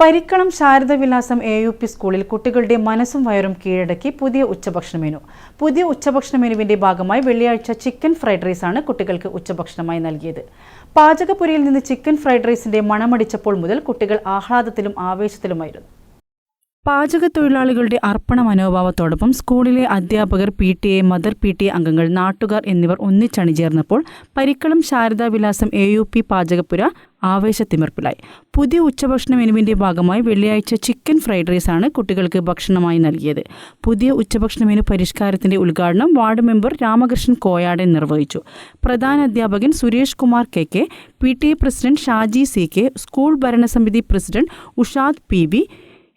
Parikkalam Sharadavilasam A U P സ്കൂളിൽ കുട്ടികളുടെ മനസ്സും വയറും കീഴടക്കി പുതിയ ഉച്ചഭക്ഷണ മെനു. പുതിയ ഉച്ചഭക്ഷണ മെനുവിന്റെ ഭാഗമായി വെള്ളിയാഴ്ച ചിക്കൻ ഫ്രൈഡ് റൈസാണ് കുട്ടികൾക്ക് ഉച്ചഭക്ഷണമായി നൽകിയത്. പാചകപുരിയിൽ നിന്ന് ചിക്കൻ ഫ്രൈഡ് റൈസിന്റെ മണമടിച്ചപ്പോൾ മുതൽ കുട്ടികൾ ആഹ്ലാദത്തിലും ആവേശത്തിലുമായിരുന്നു. പാചകത്തൊഴിലാളികളുടെ അർപ്പണ മനോഭാവത്തോടൊപ്പം സ്കൂളിലെ അധ്യാപകർ P T A mother P T A അംഗങ്ങൾ നാട്ടുകാർ എന്നിവർ ഒന്നിച്ചണിചേർന്നപ്പോൾ Parikkalam Sharadavilasam A U P പാചകപ്പുര ആവേശത്തിമിർപ്പിലായി. പുതിയ ഉച്ചഭക്ഷണ മെനുവിന്റെ ഭാഗമായി വെള്ളിയാഴ്ച ചിക്കൻ ഫ്രൈഡ് റൈസാണ് കുട്ടികൾക്ക് ഭക്ഷണമായി നൽകിയത്. പുതിയ ഉച്ചഭക്ഷണ മെനു പരിഷ്കാരത്തിന്റെ ഉദ്ഘാടനം വാർഡ് മെമ്പർ രാമകൃഷ്ണൻ കോയാടൻ നിർവഹിച്ചു. പ്രധാന അധ്യാപകൻ Suresh Kumar K K P T A president Shaji C K school ഭരണസമിതി president Ushad P V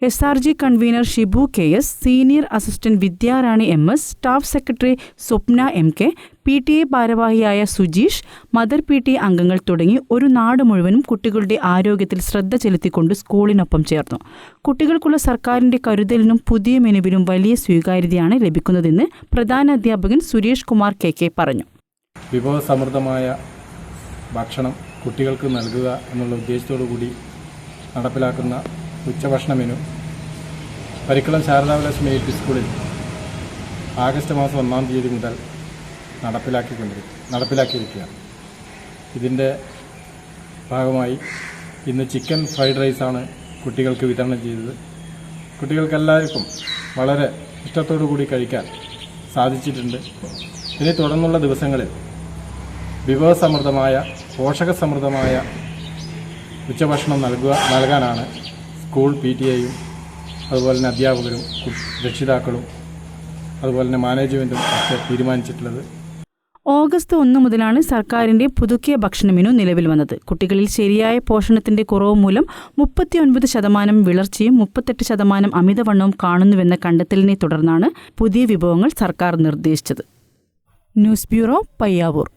S R G convener Shibu K S senior assistant Vidyarani M S staff secretary Swapna M K P T A ഭാരവാഹിയായ Sujeesh mother P T അംഗങ്ങൾ തുടങ്ങി ഒരു നാട് മുഴുവനും കുട്ടികളുടെ ആരോഗ്യത്തിൽ ശ്രദ്ധ ചെലുത്തിക്കൊണ്ട് സ്കൂളിനൊപ്പം ചേർന്നു. കുട്ടികൾക്കുള്ള സർക്കാരിന്റെ കരുതലിനും പുതിയ മെനുവിനും വലിയ സ്വീകാര്യതയാണ് ലഭിക്കുന്നതെന്ന് പ്രധാന അധ്യാപകൻ സുരേഷ് കുമാർ കെ കെ പറഞ്ഞു. വിഭവസമൃദ്ധമായ ഭക്ഷണം കുട്ടികൾക്ക് നൽകുക എന്നുള്ള ഉദ്ദേശത്തോടു കൂടി നടപ്പിലാക്കുന്ന ഉച്ചഭക്ഷണ മെനു. പരിക്കുളം ശാരദാവിലാസ് മേ പി സ്കൂളിൽ ആഗസ്റ്റ് മാസം ഒന്നാം തീയതി മുതൽ നടപ്പിലാക്കിക്കൊണ്ടിരിക്കും നടപ്പിലാക്കിയിരിക്കുകയാണ്. ഇതിന്റെ ഭാഗമായി ഇന്ന് ചിക്കൻ ഫ്രൈഡ് റൈസാണ് കുട്ടികൾക്ക് വിതരണം ചെയ്തത്. കുട്ടികൾക്കെല്ലാവർക്കും വളരെ ഇഷ്ടത്തോടു കൂടി കഴിക്കാൻ സാധിച്ചിട്ടുണ്ട്. ഇനി തുടർന്നുള്ള ദിവസങ്ങളിൽ വിഭവസമൃദ്ധമായ പോഷകസമൃദ്ധമായ ഉച്ചഭക്ഷണം നൽകുക നൽകാനാണ് സ്കൂൾ പി ടി എയും അതുപോലെ തന്നെ അധ്യാപകരും രക്ഷിതാക്കളും അതുപോലെ തന്നെ മാനേജ്മെന്റും ഒക്കെ തീരുമാനിച്ചിട്ടുള്ളത്. ഓഗസ്റ്റ് ഒന്ന് മുതലാണ് സർക്കാരിന്റെ പുതുക്കിയ ഭക്ഷണ നിലവിൽ വന്നത്. കുട്ടികളിൽ ശരിയായ പോഷണത്തിന്റെ കുറവ് മൂലം മുപ്പത്തിയൊൻപത് ശതമാനം വിളർച്ചയും മുപ്പത്തെട്ട് ശതമാനം അമിതവണ്ണവും കാണുന്നുവെന്ന കണ്ടെത്തലിനെ തുടർന്നാണ് പുതിയ വിഭവങ്ങൾ സർക്കാർ നിർദ്ദേശിച്ചത്. News bureau Payyavoor.